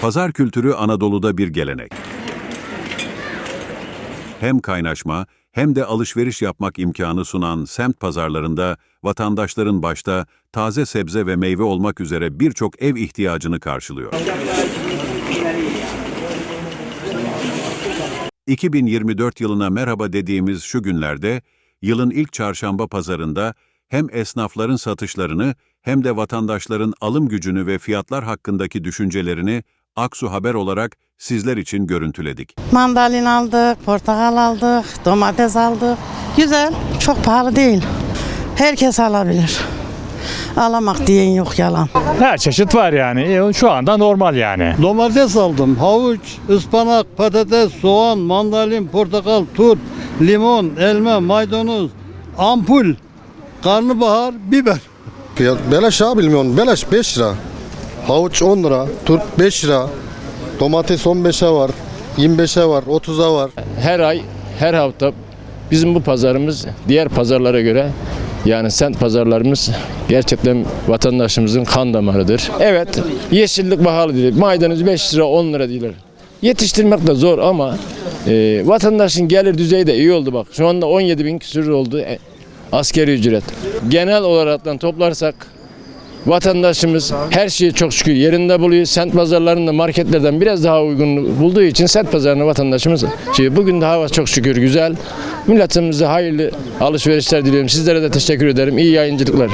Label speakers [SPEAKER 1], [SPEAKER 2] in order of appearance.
[SPEAKER 1] Pazar kültürü Anadolu'da bir gelenek. Hem kaynaşma hem de alışveriş yapmak imkanı sunan semt pazarlarında vatandaşların başta taze sebze ve meyve olmak üzere birçok ev ihtiyacını karşılıyor. 2024 yılına merhaba dediğimiz şu günlerde yılın ilk çarşamba pazarında hem esnafların satışlarını hem de vatandaşların alım gücünü ve fiyatlar hakkındaki düşüncelerini Aksu Haber olarak sizler için görüntüledik.
[SPEAKER 2] Mandalin aldık, portakal aldık, domates aldık. Güzel, çok pahalı değil. Herkes alabilir. Alamak diyen yok yalan.
[SPEAKER 3] Her çeşit var yani. E, Şu anda normal yani.
[SPEAKER 4] Domates aldım, havuç, ıspanak, patates, soğan, mandalin, portakal, turp, limon, elma, maydanoz, ampul, karnabahar, biber.
[SPEAKER 5] Fiyat beleş abi bilmiyorum. Beleş 5 lira. Havuç 10 lira. Turp 5 lira. Domates 15'e var. 25'e var. 30'a var.
[SPEAKER 6] her ay, her hafta bizim bu pazarımız diğer pazarlara göre yani sent pazarlarımız gerçekten vatandaşımızın kan damarıdır. Evet, yeşillik pahalı değil. Maydanoz 5 lira 10 lira değil. Yetiştirmek de zor ama e, vatandaşın gelir düzeyi de iyi oldu bak. Şu anda 17 bin küsür oldu e, askeri ücret. Genel olaraktan toplarsak Vatandaşımız her şeyi çok şükür yerinde buluyor. Sent pazarlarında marketlerden biraz daha uygun bulduğu için sent pazarına vatandaşımız şey, bugün de hava çok şükür güzel. Milletimize hayırlı alışverişler diliyorum. Sizlere de teşekkür ederim. İyi yayıncılıklar.